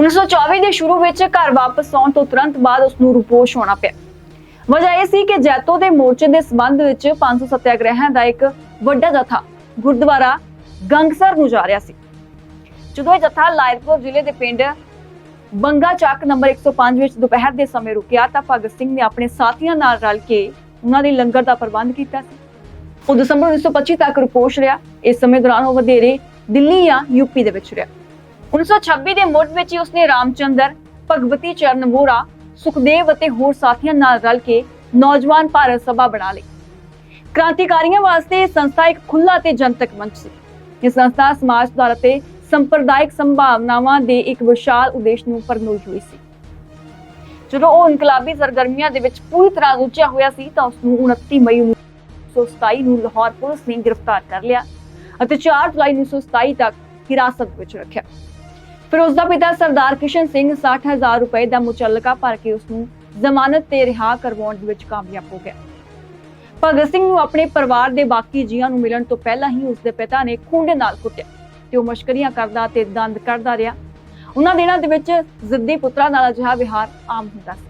1924 ਦੇ ਸ਼ੁਰੂ ਵਿੱਚ ਘਰ ਵਾਪਸ ਆਉਣ ਤੋਂ ਤੁਰੰਤ ਬਾਅਦ ਉਸ ਨੂੰ ਰੂਪੋਸ਼ ਹੋਣਾ ਪਿਆ। ਵਜ੍ਹਾ ਇਹ ਸੀ ਕਿ ਜੈਤੋ ਦੇ ਮੋਰਚੇ ਦੇ ਸਬੰਧ ਵਿੱਚ 500 ਸੱਤਿਆਗ੍ਰਹਿਆਂ ਦਾ ਇੱਕ ਵੱਡਾ ਜਥਾ ਗੁਰਦੁਆਰਾ ਗੰਗਸਰ ਨੂੰ ਜਾ ਰਿਹਾ ਸੀ। ਜਦੋਂ ਇਹ ਜਥਾ ਲਾਇਰਪੁਰ ਜ਼ਿਲ੍ਹੇ ਦੇ ਪਿੰਡ ਬੰਗਾ ਚੱਕ ਨੰਬਰ 105 ਵਿੱਚ ਦੁਪਹਿਰ ਦੇ ਸਮੇਂ ਰੁਕਿਆ ਤਾਂ ਭਗਤ ਸਿੰਘ ਨੇ ਆਪਣੇ ਸਾਥੀਆਂ ਨਾਲ ਰਲ ਕੇ ਉਹਨਾਂ ਦੇ ਲੰਗਰ ਦਾ ਪ੍ਰਬੰਧ ਕੀਤਾ ਸੀ। ਉਹ ਦਸੰਬਰ 1925 ਤੱਕ ਰੁਪੋਸ਼ ਰਿਹਾ। ਇਸ ਸਮੇਂ ਦੌਰਾਨ ਉਹ ਵਧੇਰੇ ਦਿੱਲੀ ਜਾਂ ਯੂਪੀ ਦੇ ਵਿੱਚ ਰਿਹਾ। 1926 ਦੇ ਮੁੱਢ ਵਿੱਚ ਹੀ ਉਸਨੇ ਰਾਮਚੰਦਰ, ਭਗਵਤੀ ਚਰਨ ਵੋਰਾ ਸੁਖਦੇਵ ਅਤੇ ਹੋਰ ਸਾਥੀਆਂ ਨਾਲ ਰਲ ਕੇ ਨੌਜਵਾਨ ਭਾਰਤ ਸਭਾ ਬਣਾ ਲਈ। ਕ੍ਰਾਂਤੀਕਾਰੀਆਂ ਵਾਸਤੇ ਇਹ ਸੰਸਥਾ ਇੱਕ ਖੁੱਲ੍ਹਾ ਤੇ ਜਨਤਕ ਮੰਚ ਸੀ। ਇਹ ਸੰਸਥਾ ਸਮਾਜ ਸੁਧਾਰ ਅਤੇ ਸੰਪਰਦਾਇਕ ਸੰਭਾਵਨਾਵਾਂ ਦੇ ਇੱਕ ਵਿਸ਼ਾਲ ਉਦੇਸ਼ ਨੂੰ ਪਰਨੋਈ ਹੋਈ ਸੀ। ਜਦੋਂ ਉਹ ਇਨਕਲਾਬੀ ਸਰਗਰਮੀਆਂ ਦੇ ਵਿੱਚ ਪੂਰੀ ਤਰ੍ਹਾਂ ਰੁੱਝਿਆ ਹੋਇਆ ਸੀ ਤਾਂ ਉਸ ਨੂੰ 29 ਮਈ 1927 ਨੂੰ ਲਾਹੌਰ ਪੁਲਿਸ ਨੇ ਗ੍ਰਿਫਤਾਰ ਕਰ ਲਿਆ ਅਤੇ 4 ਜੁਲਾਈ 1927 ਤੱਕ ਹਿਰਾਸਤ ਵਿੱਚ ਰੱਖਿਆ। ਫਿਰ ਉਸ ਦਾ ਪਿਤਾ ਸਰਦਾਰ ਕਿਸ਼ਨ ਸਿੰਘ 60000 ਰੁਪਏ ਦਾ ਮੁਚੱਲਕਾ ਭਰ ਕੇ ਉਸ ਨੂੰ ਜ਼ਮਾਨਤ ਤੇ ਰਿਹਾ ਕਰਵਾਉਣ ਦੇ ਵਿੱਚ ਕਾਮਯਾਬ ਹੋ ਗਿਆ। ਭਗਤ ਸਿੰਘ ਨੂੰ ਆਪਣੇ ਪਰਿਵਾਰ ਦੇ ਬਾਕੀ ਜੀਆਂ ਨੂੰ ਮਿਲਣ ਤੋਂ ਪਹਿਲਾਂ ਹੀ ਉਸ ਦੇ ਪਿਤਾ ਨੇ ਖੂੰਡੇ ਨਾਲ ਕੁੱਟਿਆ ਤੇ ਉਹ ਮਸ਼ਕਰੀਆਂ ਕਰਦਾ ਤੇ ਦੰਦ ਕੱਢਦਾ ਰਿਹਾ। ਉਹਨਾਂ ਦਿਨਾਂ ਦੇ ਵਿੱਚ ਜ਼ਿੱਦੀ ਪੁੱਤਰਾਂ ਨਾਲ ਅਜਿਹਾ ਵਿਹਾਰ ਆਮ ਹੁੰਦਾ ਸੀ।